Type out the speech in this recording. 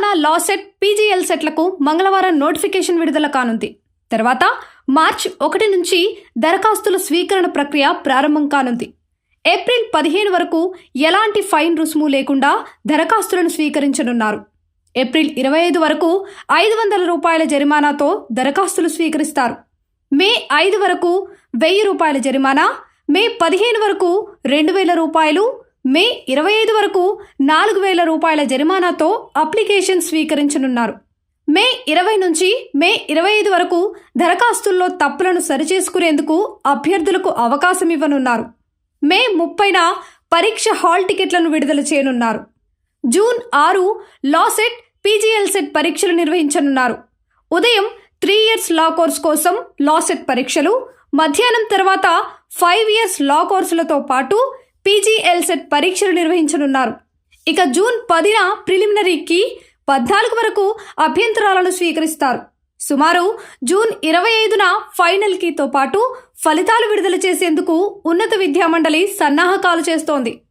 లా set పీజీఎల్ సెట్లకు మంగళవారం నోటిఫికేషన్ విడుదల కానుంది. తర్వాత మార్చ్ ఒకటి నుంచి దరఖాస్తుల స్వీకరణ ప్రక్రియ ప్రారంభం కానుంది. ఏప్రిల్ పదిహేను వరకు ఎలాంటి ఫైన్ రుసుము లేకుండా దరఖాస్తులను స్వీకరించనున్నారు. ఏప్రిల్ ఇరవై ఐదు వరకు ఐదు వందల రూపాయల జరిమానాతో దరఖాస్తులు స్వీకరిస్తారు. మే ఐదు వరకు వెయ్యి రూపాయల జరిమానా మే పదిహేను వరకు రెండు వేల రూపాయలు మే ఇరవై ఐదు వరకు నాలుగు వేల రూపాయల జరిమానాతో అప్లికేషన్ స్వీకరించనున్నారు. మే ఇరవై నుంచి మే ఇరవై ఐదు వరకు దరఖాస్తుల్లో తప్పులను సరిచేసుకునేందుకు అభ్యర్థులకు అవకాశం ఇవ్వనున్నారు. మే ముప్పైన పరీక్ష హాల్ టికెట్లను విడుదల చేయనున్నారు. జూన్ ఆరు లా సెట్ పీజీఎల్ సెట్ పరీక్షలు నిర్వహించనున్నారు. ఉదయం త్రీ ఇయర్స్ లా కోర్స్ కోసం లా సెట్ పరీక్షలు మధ్యాహ్నం తర్వాత ఫైవ్ ఇయర్స్ లా కోర్సులతో పాటు పీజీఎల్సెట్ పరీక్షలు నిర్వహించనున్నారు. ఇక జూన్ పదిన ప్రిలిమినరీకి పద్నాలుగు వరకు అభ్యంతరాలను స్వీకరిస్తారు. సుమారు జూన్ ఇరవై ఐదున ఫైనల్కితో పాటు ఫలితాలు విడుదల చేసేందుకు ఉన్నత విద్యామండలి సన్నాహకాలు చేస్తోంది.